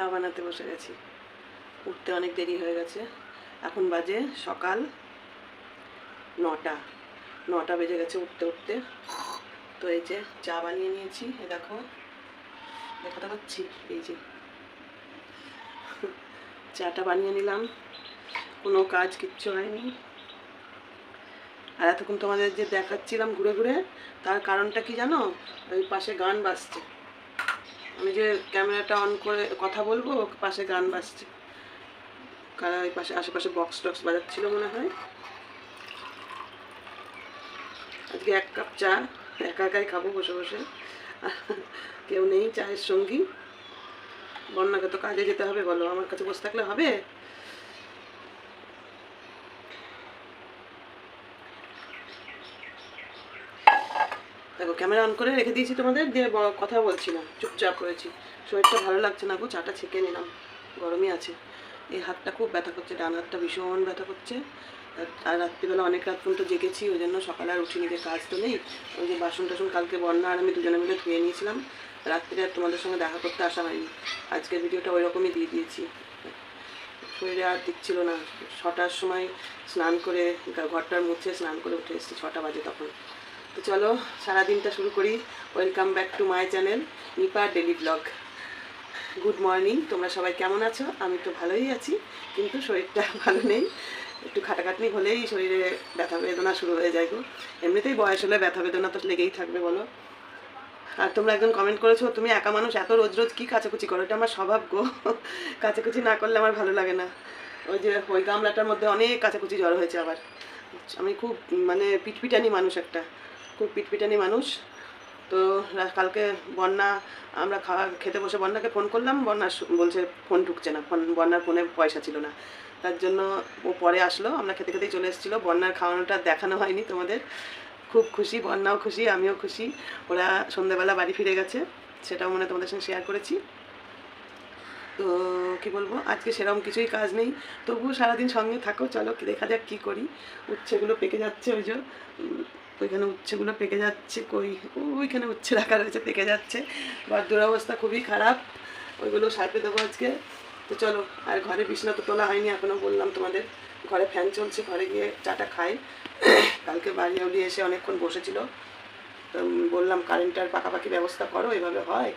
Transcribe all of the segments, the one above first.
চা বানাতে বসে গেছি। উঠতে অনেক দেরি হয়ে গেছে। এখন বাজে সকাল নটা। নটা বেজে গেছে উঠতে উঠতে। তো এই যে চা বানিয়ে নিয়েছি, এ দেখো। দেখাতে পাচ্ছি? এই যে। চাটা বানিয়ে নিলাম। কোনো কাজ কিচ্ছু হয়নি। আর এতক্ষণ তোমাদের যে দেখাচ্ছিলাম ঘুরে ঘুরে, তার কারণটা কি জানো? ওই পাশে গান বাজছে। আমি যে ক্যামেরাটা অন করে কথা বলব পাশে গান বাজছে। কারা ওই পাশে, আশেপাশে বক্স টক্স বাজাচ্ছিল মনে হয়। আজকে এক কাপ চা, একা একাই খাব বসে বসে। কেউ নেই চায়ের সঙ্গী। বন্যাকে তো কাজে যেতে হবে, বলো। আমার কাছে বসে থাকলে হবে? দেখো ক্যামেরা অন করে রেখে দিয়েছি তোমাদের, দিয়ে কথা বলছি না চুপচাপ করেছি শরীরটা ভালো লাগছে না গো, চাটা ছেঁকে নিলাম, গরমই আছে। এই হাতটা খুব ব্যথা করছে, ডান হাতটা ভীষণ ব্যথা করছে। আর- রাত্রিবেলা অনেক রাত পর্যন্ত জেগেছি, ওই জন্য সকালে আর উঠিনি, যে কাজ তো নেই। ওই যে বাসন টাসন কালকে বন্যা, আর আমি দুজনে মিলে ধুয়ে নিয়েছিলাম। রাত্রিরে আর তোমাদের সঙ্গে দেখা করতে আসা হয়নি। আজকের ভিডিওটা ওই রকমই দিয়ে দিয়েছি। শরীরে আর দিচ্ছিল না। ছটার সময় স্নান করে ঘরটার মুছে স্নান করে উঠে এসেছি, ছটা বাজে তখন। তো চলো, সারাদিনটা শুরু করি। Welcome back to my channel Nipa daily blog good morning তোমরা সবাই কেমন আছো? আমি তো ভালোই আছি, কিন্তু শরীরটা ভালো নেই। একটু খাটাখাটনি হলেই শরীরে ব্যথা বেদনা শুরু হয়ে যায় গো। এমনিতেই বয়স হলে ব্যথা বেদনা তো লেগেই থাকবে, বলো। আর তোমরা একজন কমেন্ট করেছ, তুমি একা মানুষ, এত রোজ রোজ কী কাচাকুচি করো? এটা আমার স্বভাব গো। কাচাকুচি না করলে আমার ভালো লাগে না। ওই যে, ওই গামলাটার মধ্যে অনেক কাচাকুচি জ্বর হয়েছে আবার। আমি খুব মানে পিটপিটানি মানুষ একটা। খুব পিটপিটানি মানুষ। তো কালকে বন্যা আমরা খাওয়া খেতে বসে বন্যাকে ফোন করলাম বন্যা বলছে ফোন ঢুকছে না ফোন বন্যার ফোনে পয়সা ছিল না। তার জন্য ও পরে আসলো আমরা খেতে খেতেই চলে এসেছিল বন্যার খাওয়ানোটা দেখানো হয়নি তোমাদের। খুব খুশি বন্যাও খুশি আমিও খুশি। ওরা সন্ধেবেলা বাড়ি ফিরে গেছে সেটাও মনে তোমাদের সঙ্গে শেয়ার করেছি। তো কি বলব আজকে সেরকম কিছুই কাজ নেই। তবুও সারাদিন সঙ্গে থাকো চলো দেখা যাক কী করি। উচ্ছেগুলো পেকে যাচ্ছে ওই যে উম, ওইখানে উচ্ছেগুলো পেকে যাচ্ছে, কই ওইখানে উচ্ছে রাখা রয়েছে, পেকে যাচ্ছে। ঘর দুরবস্থা খুবই খারাপ, ওইগুলো সারপে দেবো আজকে। তো চলো, আর ঘরে বিছনা তো তোলা হয়নি এখনও বললাম তোমাদের। ঘরে ফ্যান চলছে, ঘরে গিয়ে চাটা খাই। কালকে বাড়ি উড়িয়ে এসে অনেকক্ষণ বসেছিল। তো বললাম কারেন্টার পাকাপাকি ব্যবস্থা করো, এভাবে হয়।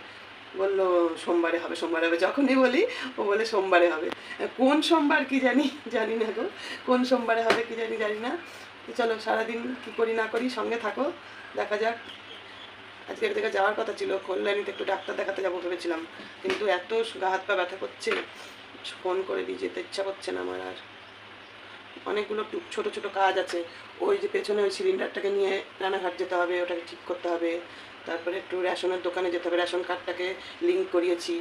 বলল, সোমবারে হবে সোমবারে হবে, যখনই বলি, ও বলে সোমবারে হবে। কোন সোমবার কি জানি জানি না গো। কোন সোমবারে হবে কি জানি জানি না। তো চলো, সারাদিন কি করি না করি সঙ্গে থাকো, দেখা যাক। আজকে এক জায়গায় যাওয়ার কথা ছিল, কল্যাণীতে একটু ডাক্তার দেখাতে যাব ভেবেছিলাম। কিন্তু এত গা হাত পা ব্যথা করছে, ফোন করে দিয়ে যেতে ইচ্ছা করছে না আমার আর। অনেকগুলো ছোট ছোট কাজ আছে। ওই যে পেছনে ওই সিলিন্ডারটাকে নিয়ে রানাঘাট যেতে হবে, ওটাকে ঠিক করতে হবে। তারপরে একটু রেশনের দোকানে যেতে হবে, রেশন কার্ডটাকে লিঙ্ক করিয়েছি।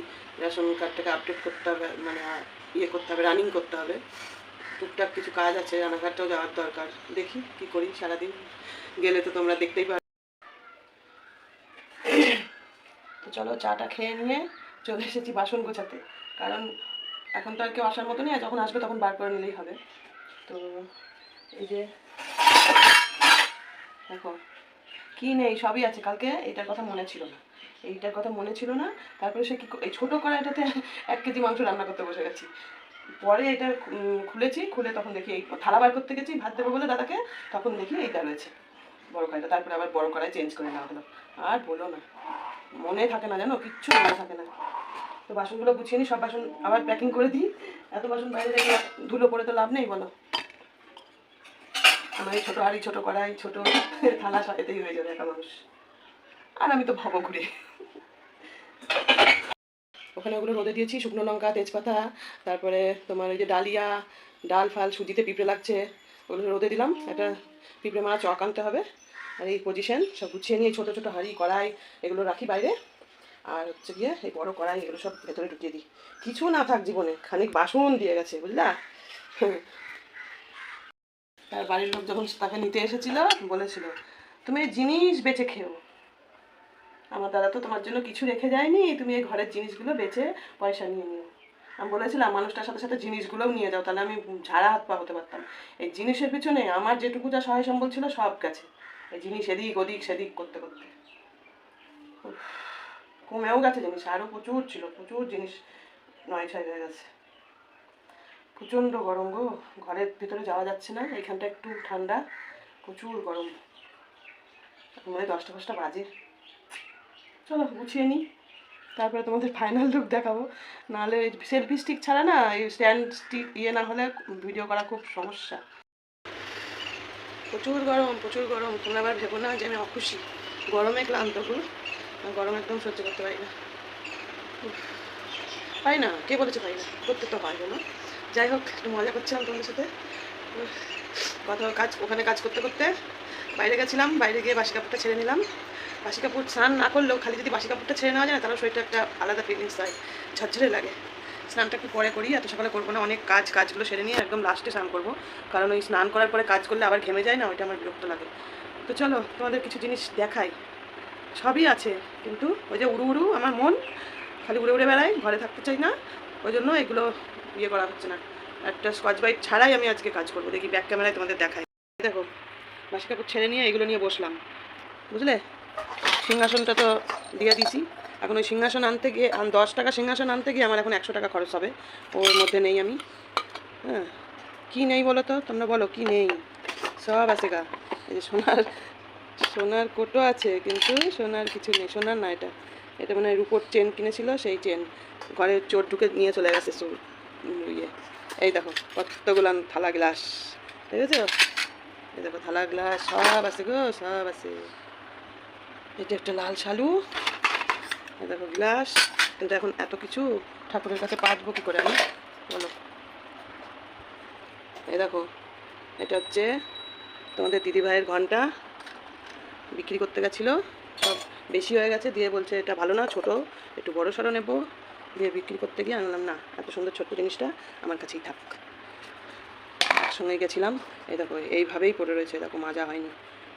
রেশন কার্ডটাকে আপডেট করতে হবে মানে ইয়ে করতে হবে রানিং করতে হবে। টুকটাক কিছু কাজ আছে রানাঘাটটাও যাওয়ার দরকার। দেখি কি করি, সারাদিন গেলে তো তোমরা দেখতেই পারো। তো চলো চাটা খেয়ে নিয়ে চলে এসেছি বাসন গোছাতে। কারণ এখন তো আর কেউ আসার মতো নেই যখন আসবে তখন বার করে নিলেই হবে। তো এই যে, দেখো, কি নেই, সবই আছে। কালকে এইটার কথা মনে ছিল না। এইটার কথা মনে ছিল না। তারপরে সে কি ক- এই ছোটো কড়াইটাতে এক কেজি মাংস রান্না করতে বসে গেছি। পরে এটা খুলেছি, খুলে তখন দেখি এই থালা বার করতে গেছি, ভাত দেবো বলে দাদাকে, তখন দেখি এইটা রয়েছে, বড় কড়াইটা। তারপরে আবার বড় কড়াই চেঞ্জ করে নেওয়া হলো। আর বলো না, মনে থাকে না জানো, কিচ্ছু মনে থাকে না। তো বাসনগুলো গুছিয়ে নিই সব বাসন আবার প্যাকিং করে দিই। এত বাসন বাইরে রেখে ধুলো পড়ে তো লাভ নেই, বলো। আমার এই ছোটো হাড়ি, ছোটো কড়াই, ছোটো থালা, সব এতেই হয়ে যাবে একটা মানুষ। আর আমি তো ভাবো ঘুরে। ওখানে ওগুলো রোদে দিয়েছি, শুকনো লঙ্কা, তেজপাতা, তারপরে তোমার ওই যে ডালিয়া, ডাল ফাল সুজিতে পিঁপড়ে লাগছে, ওগুলো রোদে দিলাম। একটা পিঁপড়ে মারা চক আনতে হবে। আর এই পজিশন সব গুছিয়ে নিয়ে ছোটো ছোটো হাঁড়ি, কড়াই এগুলো রাখি বাইরে। আর হচ্ছে গিয়ে এই বড় কড়াই এগুলো সব ভেতরে ঢুকিয়ে দিই। কিছু না থাক জীবনে, খানিক বাসন দিয়ে গেছে, বুঝলা? তার বাড়ির লোক যখন তাকে নিতে এসেছিল, বলেছিল, তুমি জিনিস বেচে খেও। আমার দাদা তো তোমার জন্য কিছু রেখে যায়নি, তুমি এই ঘরের জিনিসগুলো বেচে পয়সা নিয়ে নিও। আমি বলেছিলাম, মানুষটার সাথে সাথে জিনিসগুলোও নিয়ে যাও, তাহলে আমি ঝাড়া হাত পা হতে পারতাম। এই জিনিসের পিছনে আমার যেটুকু যা সহায় সম্বল ছিল সব গেছে। এই জিনিস এদিক ওদিক সেদিক করতে করতে। কমেও গেছে জিনিস আরও প্রচুর ছিল, প্রচুর জিনিস নয় ছয় হয়ে গেছে। প্রচণ্ড গরম গো, ঘরের ভিতরে যাওয়া যাচ্ছে না এইখানটা একটু ঠান্ডা, প্রচুর গরম। মনে দশটা পাঁচটা বাজে। চলো, গুছিয়ে নিই। তারপরে তোমাদের ফাইনাল লুক দেখাবো। নাহলে সেলফি স্টিক ছাড়া না, এই স্ট্যান্ড স্টিক ইয়ে না হলে ভিডিও করা খুব সমস্যা। প্রচুর গরম প্রচুর গরম। তোমরা আবার ভেবো না যে আমি অখুশি। গরমে ক্লান্ত আমি গরম একদম সহ্য করতে পারি না। পাই না, কে বলেছে পাই না? করতে তো হয় না। যাই হোক, একটু মজা করছিলাম তোমাদের সাথে। কথা, কাজ, ওখানে কাজ করতে করতে বাইরে গেছিলাম, বাইরে গিয়ে বাসি কাপড়টা ছেড়ে নিলাম। বাসি কাপড় স্নান না করলেও খালি যদি বাসি কাপড়টা ছেড়ে নেওয়া যায় না, তাহলে শরীরটা একটা আলাদা ফিলিংস হয় ঝরঝরে লাগে। স্নানটা একটু পরে করি, এত সকালে করব না, অনেক কাজ, কাজগুলো সেরে নিয়ে একদম লাস্টে স্নান করব। কারণ ওই স্নান করার পরে কাজ করলে আবার ঘেমে যায় না, ওইটা আমার বিরক্ত লাগে। তো চলো, তোমাদের কিছু জিনিস দেখাই। সবই আছে, কিন্তু ওই যে উড়ু উড়ু আমার মন, খালি উড়ে উড়ে বেড়াই ঘরে থাকতে চাই না, ওই জন্য এগুলো ইয়ে করা হচ্ছে না। একটা স্কচ বাইট ছাড়াই আমি আজকে কাজ করব, দেখি ব্যাক ক্যামেরায় তোমাদের দেখাই। দেখো বাসি কাপড় ছেড়ে নিয়ে এগুলো নিয়ে বসলাম, বুঝলে? সিংহাসনটা তো দিয়ে দিছি। এখন ওই সিংহাসন আনতে গিয়ে দশ টাকা সিংহাসন আনতে গিয়ে আমার এখন একশো টাকা খরচ হবে। ওর মধ্যে নেই আমি। হ্যাঁ। কী নেই বলো তো? তোমরা বলো, কি নেই? সব আছে গা। এই যে সোনার সোনার কোটো আছে, কিন্তু সোনার কিছু নেই। সোনার না এটা। এটা মানে রুপোর চেন কিনেছিল, সেই চেন। ঘরে চোর ঢুকে নিয়ে চলে গেছে ইয়ে। এই দেখো, কতগুলো থালা গ্লাস। ঠিক আছে এই দেখো, থালা গ্লাস, সব আছে গো, সব আছে। এটা একটা লাল শালু দেখো গ্লাস, কিন্তু এখন এত কিছু ঠাকুরের কাছে পাঠবো কী করে আমি? বলো। এই দেখো, এটা হচ্ছে তোমাদের দিদিভাইয়ের ঘণ্টা, বিক্রি করতে গেছিল, সব বেশি হয়ে গেছে, দিয়ে বলছে এটা ভালো না, ছোট, একটু বড় সড়ো নেব, দিয়ে বিক্রি করতে গিয়ে আমি বললাম না, এত সুন্দর ছোট্ট জিনিসটা আমার কাছেই থাক। একসঙ্গে গেছিলাম, এই দেখো, এইভাবেই পড়ে রয়েছে দেখো মাজা হয়নি,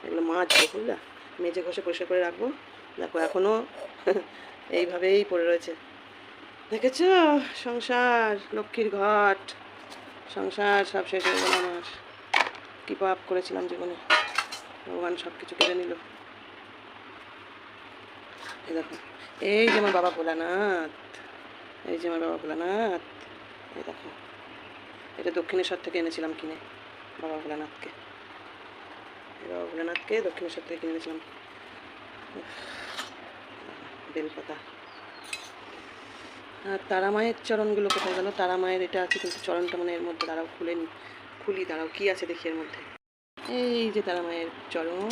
এগুলো মাছ বুঝলা? মেজে ঘষে পরিষ্কার করে রাখব। দেখো এখনও এইভাবেই পড়ে রয়েছে। দেখেছ? সংসার, লক্ষ্মীর ঘট। সংসার সব শেষ হয়ে গেল আমার। কি পাপ করেছিলাম জীবনে। ভগবান সব কিছু কেড়ে নিল। এই দেখো, এই যে আমার বাবা ভোলানাথ। এই যে আমার বাবা ভোলানাথ। এই দেখো, এটা দক্ষিণেশ্বর থেকে এনেছিলাম কিনে বাবা ভোলানাথকে। ভোলানাথকে দক্ষিণেশ্বর থেকে কিনে এনেছিলাম বেলপাতা আর তারা মায়ের চরণগুলো কোথায় গেল তারা মায়ের এটা আছে কিন্তু চরণটা মানে এর মধ্যে দাঁড়াও খুলেনি খুলি দাঁড়াও কি আছে দেখি এর মধ্যে এই যে তারা মায়ের চরণ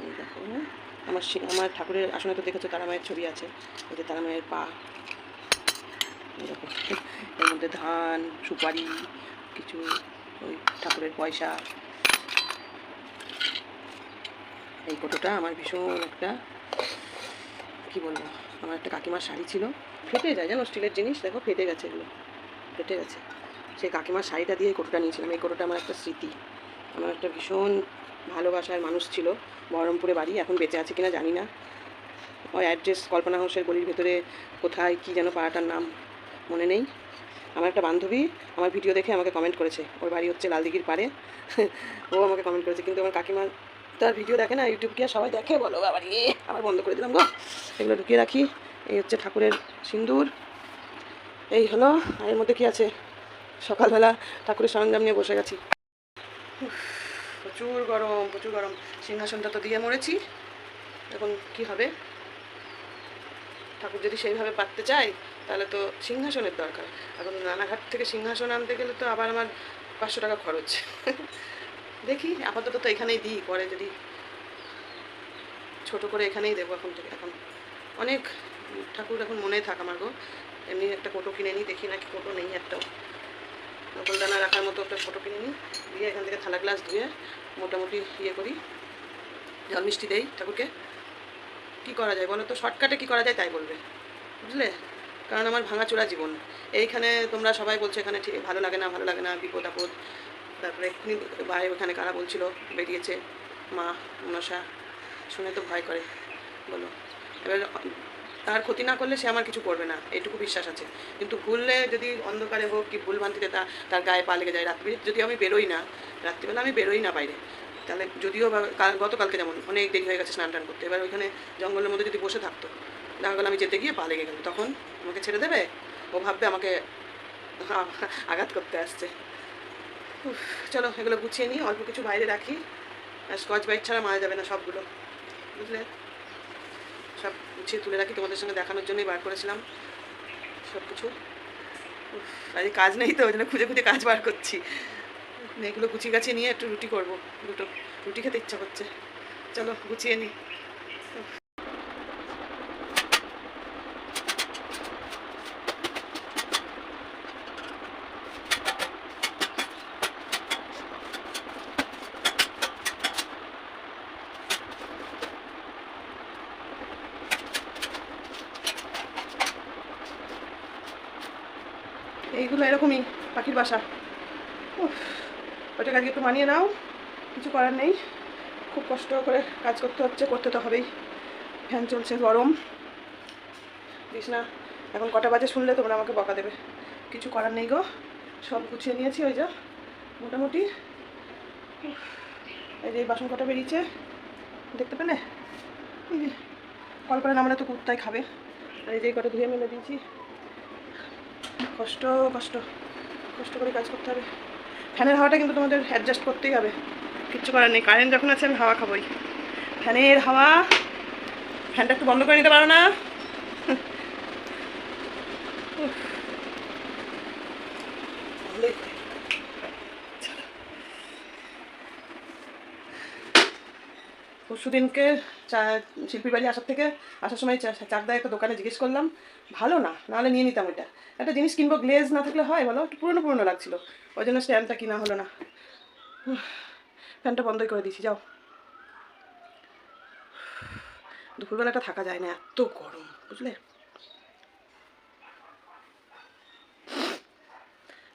এই দেখো আমার আমার ঠাকুরের আসনে তো দেখেছ তারা মায়ের ছবি আছে এই যে তারা মায়ের পা এর মধ্যে ধান সুপারি কিছু ওই ঠাকুরের পয়সা এই কোটোটা আমার ভীষণ একটা, কি বলব, আমার একটা কাকিমার শাড়ি ছিল। ফেটে যায় জানো, স্টিলের জিনিস? দেখো, ফেটে গেছে এগুলো। ফেটে গেছে। সেই কাকিমার শাড়িটা দিয়ে এই কোটোটা নিয়েছিলাম। এই কোটোটা আমার একটা স্মৃতি। আমার একটা ভীষণ ভালোবাসার মানুষ ছিল। বহরমপুরে বাড়ি, এখন বেঁচে আছে কিনা জানি না। ওই অ্যাড্রেস কল্পনা হাউসের গলির ভেতরে কোথায়, কি যেন পাড়াটার নাম মনে নেই। আমার একটা বান্ধবী আমার ভিডিও দেখে আমাকে কমেন্ট করেছে। ওর বাড়ি হচ্ছে লালদিঘির পাড়ে। ও আমাকে কমেন্ট করেছে। কিন্তু আমার কাকিমা তার ভিডিও দেখে না ইউটিউব আর সবাই দেখে, বলো বাবা রে, আবার বন্ধ করে দিলাম গো। এগুলো ঢুকিয়ে রাখি। এই হচ্ছে ঠাকুরের সিন্দুর। এই হলো, আর এর মধ্যে কি আছে? সকালবেলা ঠাকুরের সরঞ্জাম নিয়ে বসে গেছি। প্রচুর গরম প্রচুর গরম। সিংহাসনটা তো দিয়ে মরেছি। এখন কি হবে? ঠাকুর যদি সেইভাবে পাততে চাই তাহলে তো সিংহাসনের দরকার। এখন রানাঘাট থেকে সিংহাসন আনতে গেলে তো আবার আমার পাঁচশো টাকা খরচ। দেখি, আপাতত তো এখানেই দিই, পরে যদি ছোট করে এখানেই দেবো এখন থেকে। এখন অনেক ঠাকুর এখন মনেই থাক আমার গো। এমনি একটা কোটো কিনে নিই, দেখি নাকি কোটো নেই একটাও। নকলদানা রাখার মতো একটা ফটো কিনে নিই, দিয়ে এখান থেকে থালা গ্লাস ধুয়ে মোটামুটি ইয়ে করি। জল মিষ্টি দেই ঠাকুরকে। কী করা যায় বলো তো? শর্টকাটে কী করা যায় তাই বলবে। বুঝলে? কারণ আমার ভাঙাচোরা জীবন। এইখানে তোমরা সবাই বলছো এখানে ঠিক, ভালো লাগে না, ভালো লাগে না, বিপদ আপদ। তারপরে ভাই ওখানে কারা বলছিল, বেরিয়েছে মা, মনসা, শুনে তো ভয় করে, বলো। এবার তার ক্ষতি না করলে সে আমার কিছু করবে না এইটুকু বিশ্বাস আছে। কিন্তু ভুললে যদি অন্ধকারে হোক কি ভুল ভ্রান্তিতে তা তার গায়ে পা লেগে যায় রাত্রি যদি আমি বেরোই না, রাত্রিবেলা আমি বেরোই না বাইরে। তাহলে যদিও গতকালকে যেমন অনেক দেরি হয়ে গেছে স্নান টান করতে, এবার ওইখানে জঙ্গলের মধ্যে যদি বসে থাকতো দেখা গেলো আমি যেতে গিয়ে পা লেগে গেল তখন আমাকে ছেড়ে দেবে? ও ভাববে আমাকে আঘাত করতে আসছে। উফ, চলো এগুলো গুছিয়ে নিই অল্প কিছু বাইরে রাখি। আর স্কচ বাইট ছাড়া মারা যাবে না সবগুলো বুঝলে? সব গুছিয়ে তুলে রাখি তোমাদের সঙ্গে দেখানোর জন্যই বার করেছিলাম সব কিছু আজকে কাজ নেই তো ওই জন্য খুঁজে খুঁজে কাজ বার করছি। এগুলো গুছিয়ে গাছিয়ে নিয়ে একটু রুটি করব দুটো। রুটি খেতে ইচ্ছা করছে। চলো গুছিয়ে নিই। এরকমই পাখির বাসা। উফ, ওটাকে আজকে একটু মানিয়ে নাও কিছু করার নেই। খুব কষ্ট করে কাজ করতে হচ্ছে করতে তো হবেই। ফ্যান চলছে গরম। দিস না এখন কটা বাজে শুনলে তোমরা আমাকে বকা দেবে। কিছু করার নেই গো সব গুছিয়ে নিয়েছি ওই যা মোটামুটি। এই যে বাসন কটা বেরিয়েছে দেখতে পেলে? এই যে নামলে তো কুত্তায় খাবে। আর এই যে কটা ধুয়ে মেলে দিয়েছি। কষ্ট কষ্ট কষ্ট করে কাজ করতে হবে। ফ্যানের হাওয়াটা কিন্তু তোমাদের অ্যাডজাস্ট করতেই হবে। কিচ্ছু করার নেই। কারেন্ট যখন আছে, আমি হাওয়া খাবোই। ফ্যানের হাওয়া, ফ্যানটা একটু বন্ধ করে নিতে পারো না। উফ। চা, শিল্পীর বাড়ি আসার থেকে আসার সময় চা- চাকদায় একটা দোকানে জিজ্ঞেস করলাম, ভালো না? নাহলে নিয়ে নিতাম ওইটা। একটা জিনিস কিনবো, গ্লেজ না থাকলে হয়? বলো। একটু পুরনো পুরনো লাগছিল। ওই জন্য স্ট্যান্ডটা কিনা হলো না। ফ্যানটা বন্ধই করে দিয়েছি, যাও। দুপুরবেলাটা থাকা যায় না, এত গরম, বুঝলে?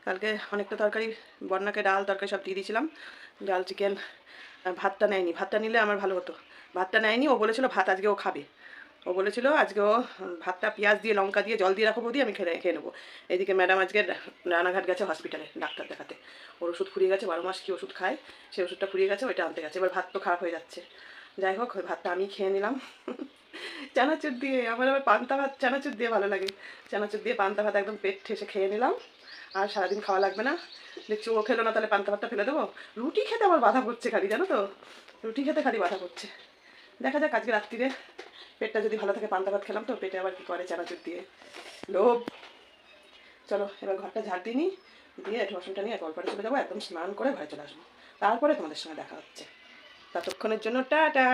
কালকে অনেকটা তরকারি বন্যাকে ডাল, তরকারি সব দিয়ে দিয়েছিলাম। ডাল, চিকেন, ভাতটা নেয়নি। ভাতটা নিলে আমার ভালো হতো। ভাতটা নেয়নি, ও বলেছিল ভাত আজকে ও খাবে। ও বলেছিল আজকে ও ভাতটা পেঁয়াজ দিয়ে, লঙ্কা দিয়ে, জল দিয়ে রাখব দিয়ে আমি খেয়ে খেয়ে নেব। এদিকে ম্যাডাম আজকে রানাঘাট গেছে হসপিটালে ডাক্তার দেখাতে। ওর ওষুধ ফুরিয়ে গেছে, বারো মাস কি ওষুধ খায় সেই ওষুধটা ফুরিয়ে গেছে, ওইটা আনতে গেছে। এবার ভাত তো খারাপ হয়ে যাচ্ছে। যাই হোক ভাতটা আমি খেয়ে নিলাম। চানাচুর দিয়ে, আমার আবার পান্তা ভাত, চানাচুর দিয়ে ভালো লাগে। চানাচুর দিয়ে পান্তা ভাত একদম পেট ঠেসে খেয়ে নিলাম। আর সারাদিন খাওয়া লাগবে না। দেখছি ও খেলো না, তাহলে পান্তা ভাতটা ফেলে দেবো। রুটি খেতে আমার বাধা করছে খালি, জানো তো? রুটি খেতে খালি বাধা করছে। দেখা যাক আজকে রাত্রিরে পেটটা যদি ভালো থাকে পান্তা ভাত খেলাম তো পেটে আবার কি করে চানাচুর দিয়ে। লোভ। চলো এবার ঘরটা ঝাড় দিই নি, দিয়ে ঠোসনটা নিয়ে গল্পটা চলে যাব একদম স্নান করে ঘরে চলে আসব। তারপরে তোমাদের সঙ্গে দেখা হচ্ছে। ততক্ষণের জন্য টাটা!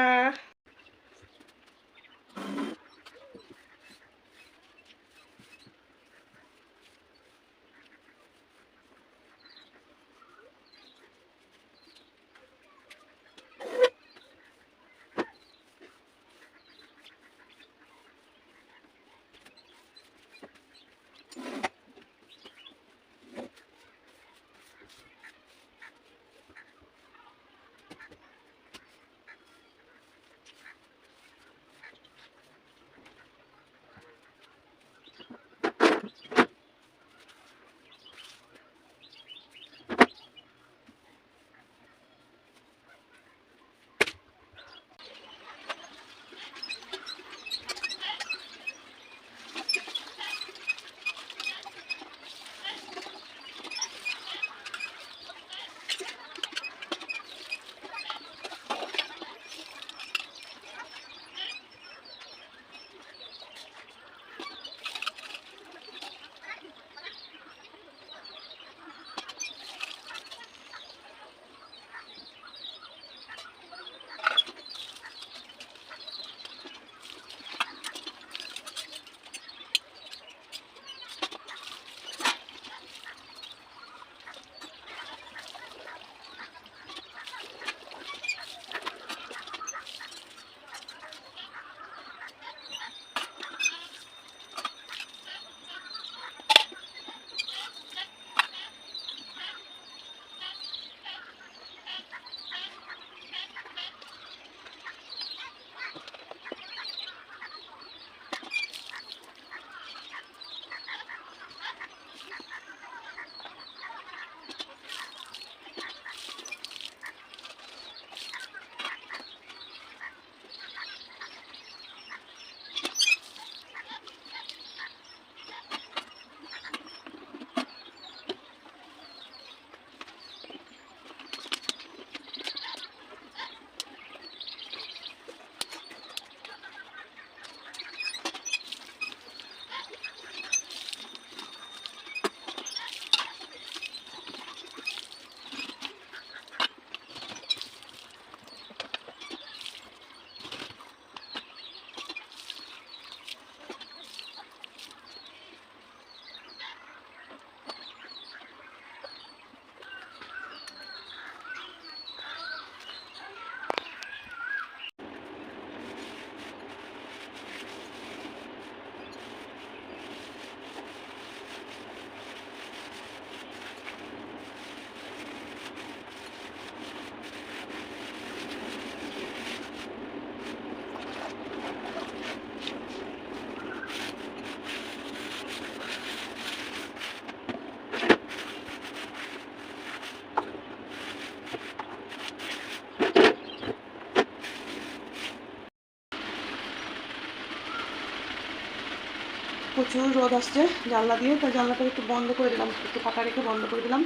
প্রচুর রোদ আসছে জানলা দিয়ে তাই জানলাটা একটু বন্ধ করে দিলাম। একটু ফাঁকা রেখে বন্ধ করে দিলাম।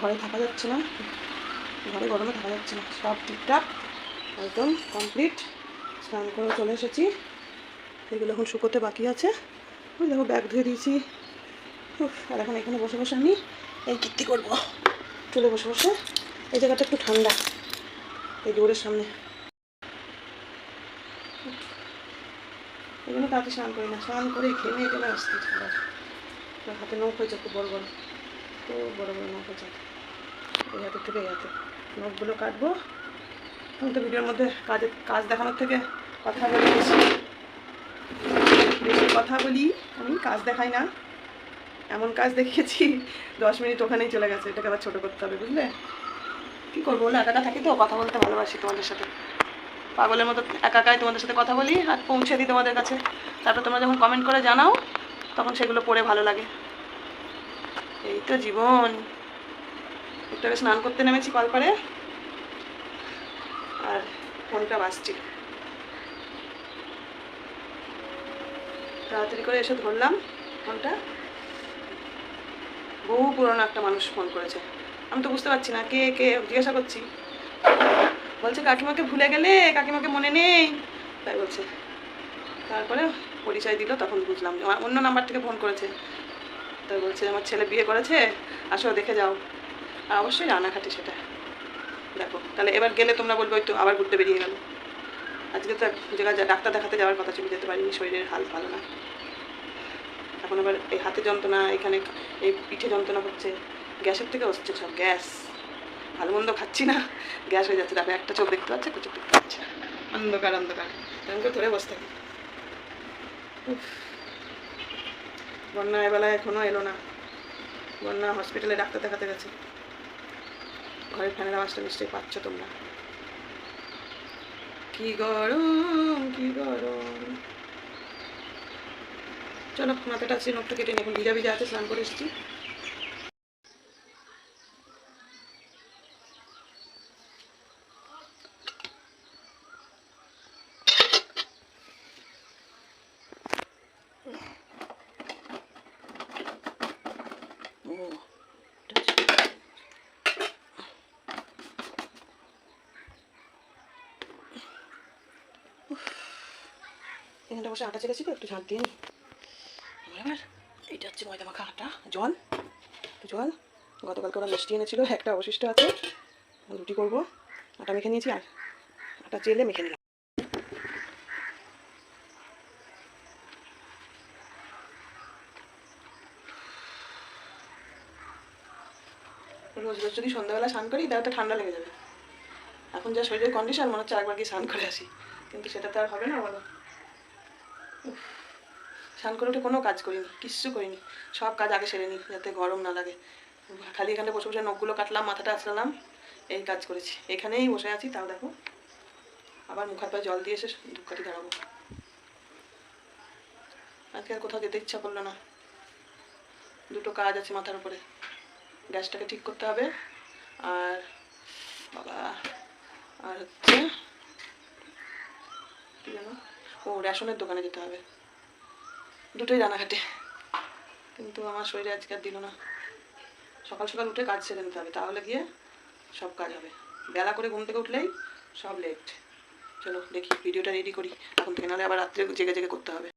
ঘরে থাকা যাচ্ছে না। ঘরে গরমে থাকা যাচ্ছে না। সব ঠিকঠাক, একদম কমপ্লিট স্নান করে চলে এসেছি। এগুলো এখন শুকোতে বাকি আছে। ওই দেখো ব্যাগ ধুয়ে দিয়েছি। আর এখন এখানে বসে বসে আমি এই কীর্তি করব। চলে বসে বসে। এই জায়গাটা একটু ঠান্ডা। এই ডোরের সামনে এই জন্য তাড়াতাড়ি স্নান করি না। স্নান করে ঘেমে টেমে আসতে আমার হাতে নখ হয়েছে খুব বড় বড়। খুব বড় বড় নখ হয়েছে এই হাতের থেকে এই হাতে। নখগুলো কাটবো। আমি তো ভিডিওর মধ্যে কাজের কাজ দেখানোর থেকে কথা বলি বেশি। বেশি কথা বলি, আমি কাজ দেখাই না। এমন কাজ দেখিয়েছি, দশ মিনিট ওখানেই চলে গেছে। এটাকে আবার ছোটো করতে হবে, বুঝলে? কী করব বলে? একা একা থাকি তো? কথা বলতে ভালোবাসি তোমাদের সাথে। পাগলের মতো একা একাই তোমাদের সাথে কথা বলি আর পৌঁছে দিই তোমাদের কাছে। তারপর তোমরা যখন কমেন্ট করে জানাও, তখন সেগুলো পড়ে ভালো লাগে। এই তো জীবন। একটু আগে স্নান করতে নেমেছি কল করে আর ফোনটা বাজছে। তাড়াতাড়ি করে এসে ধরলাম ফোনটা। বহু পুরনো একটা মানুষ ফোন করেছে। আমি তো বুঝতে পারছি না কে কে, জিজ্ঞাসা করছি। বলছে, কাকিমাকে ভুলে গেলে, কাকিমাকে মনে নেই। তাই বলছে। তারপরে পরিচয় দিল, তখন বুঝলাম আমার অন্য নাম্বার থেকে ফোন করেছে। তাই বলছে, আমার ছেলে বিয়ে করেছে, আসো দেখে যাও। আর অবশ্যই রানাঘাটি সেটা। দেখো, তাহলে এবার গেলে তোমরা বলবে, ওই তো আবার ঘুরতে বেরিয়ে গেল। আজকে তো এক জায়গায় ডাক্তার দেখাতে যাওয়ার কথা ছিল, যেতে পারিনি, শরীরের হাল ভালো না। এখন আবার এই হাতে যন্ত্রণা, এখানে এই পিঠে যন্ত্রণা হচ্ছে, গ্যাসের থেকে হচ্ছে সব, গ্যাস। ভালো মন্দ খাচ্ছি না। গ্যাস হয়ে যাচ্ছে দেখো একটা চোখ দেখতে পাচ্ছে, একটা চোখ দেখতে পাচ্ছে অন্ধকার অন্ধকার। তেমন করে ধরে বসে থাকি। বন্যা এবেলায় এখনও এলো না। বন্যা হসপিটালে ডাক্তার দেখাতে গেছে। ঘরের ফ্যানের আওয়াজটা নিশ্চয়ই পাচ্ছ তোমরা। কি গরম কি গরম। চলো মাথাটা আছে নখটা কেটে নিই। এখন ভিজা ভিজা আছে, স্নান করে এসেছি। এখানটা বসে আটা চেলেছি তো, একটু ঝাঁট দিয়ে এবার এইটা হচ্ছে ময়দা মাখা আটা, জল। জল। গতকালকে ওরা মিষ্টি এনেছিল, একটা অবশিষ্ট আছে। রুটি করব। আটা মেখে নিয়েছি, আর আটা চেলে মেখে নিলাম। রোজ রোজ যদি সন্ধ্যাবেলা স্নান করি, তাহলে তো ঠান্ডা লেগে যাবে। এখন যা শরীরের কন্ডিশন মনে হচ্ছে একবার কি স্নান করে আসি। কিন্তু সেটা তো আর হবে না, বলো। স্নান করে উঠে কোনো কাজ করিনি, কিচ্ছু করিনি, সব কাজ আগে সেরে নিই যাতে গরম না লাগে। খালি এখানে বসে বসে নখগুলো কাটলাম, মাথাটা আছলাম এই কাজ করেছি। এখানেই বসে আছি, তাও দেখো। আবার মুখ হাত পায়ে জল দিয়ে এসে ধূপকাঠি দাঁড়াবো আজকে আর কোথাও যেতে ইচ্ছা করল না। দুটো কাজ আছে মাথার উপরে। গ্যাসটাকে ঠিক করতে হবে। আর বাবা, আর হচ্ছে, কি যেন? ও রেশনের দোকানে যেতে হবে। দুটোই রানাঘাটে। কিন্তু আমার শরীরে আজকে আর দিল না। সকাল সকাল উঠে কাজ সেরে নিতে হবে। তাহলে গিয়ে সব কাজ হবে। বেলা করে ঘুম থেকে উঠলেই সব লেট চলো দেখি ভিডিওটা রেডি করি। এখন থেকে নাহলে আবার রাত্রে জেগে জেগে করতে হবে।